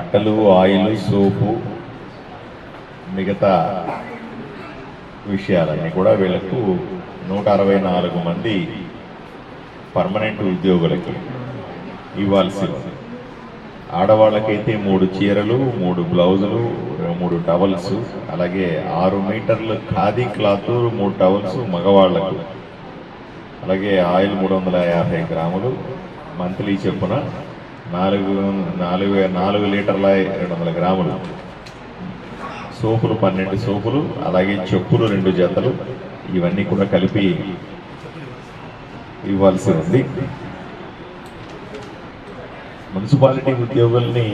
బట్టలు ఆయిల్ సోపు మిగతా విషయాలన్నీ కూడా వీళ్ళకు నూట అరవై నాలుగు మంది పర్మనెంట్ ఉద్యోగులకి ఇవ్వాల్సి ఉంది ఆడవాళ్ళకైతే మూడు చీరలు మూడు బ్లౌజులు మూడు టవల్స్ అలాగే ఆరు మీటర్లు ఖాదీ క్లాత్ మూడు టవల్స్ మగవాళ్ళకు అలాగే ఆయిల్ మూడు వందల యాభై గ్రాములు మంత్లీ చెప్పున నాలుగు నాలుగు నాలుగు లీటర్ల రెండు వందల గ్రాములు. సోపులు పన్నెండు సోపులు అలాగే చెప్పులు రెండు జతలు ఇవన్నీ కూడా కలిపి ఇవ్వాల్సి ఉంది. మున్సిపాలిటీ ఉద్యోగుల్ని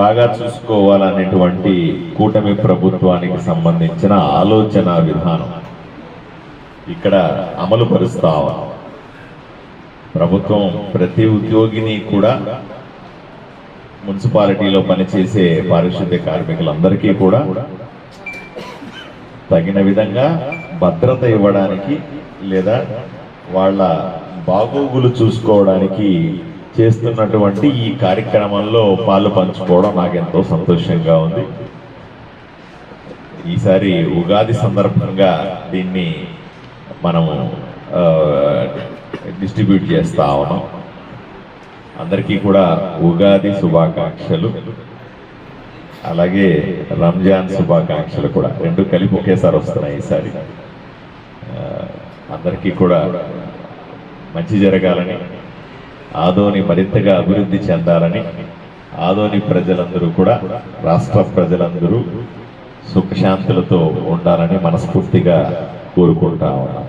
బాగా చూసుకోవాలనేటువంటి కూటమి ప్రభుత్వానికి సంబంధించిన ఆలోచన విధానం ఇక్కడ అమలు పరుస్తావా ప్రభుత్వం ప్రతి ఉద్యోగిని కూడా మున్సిపాలిటీలో పనిచేసే పారిశుద్ధ్య కార్మికులందరికీ కూడా తగిన విధంగా భద్రత ఇవ్వడానికి లేదా వాళ్ళ బాగోగులు చూసుకోవడానికి చేస్తున్నటువంటి ఈ కార్యక్రమంలో పాలు పంచుకోవడం నాకు ఎంతో సంతోషంగా ఉంది. ఈసారి ఉగాది సందర్భంగా దీన్ని మనము డిస్ట్రిబ్యూట్ చేస్తా ఉన్నాం. అందరికీ కూడా ఉగాది శుభాకాంక్షలు. అలాగే రంజాన్ శుభాకాంక్షలు కూడా. రెండు కలిపి ఒకేసారి వస్తున్నాయి ఈసారి. అందరికీ కూడా మంచి జరగాలని ఆదోని మరింతగా అభివృద్ధి చెందాలని ఆదోని ప్రజలందరూ కూడా రాష్ట్ర ప్రజలందరూ సుఖశాంతులతో ఉండాలని మనస్ఫూర్తిగా కోరుకుంటా ఉన్నాం.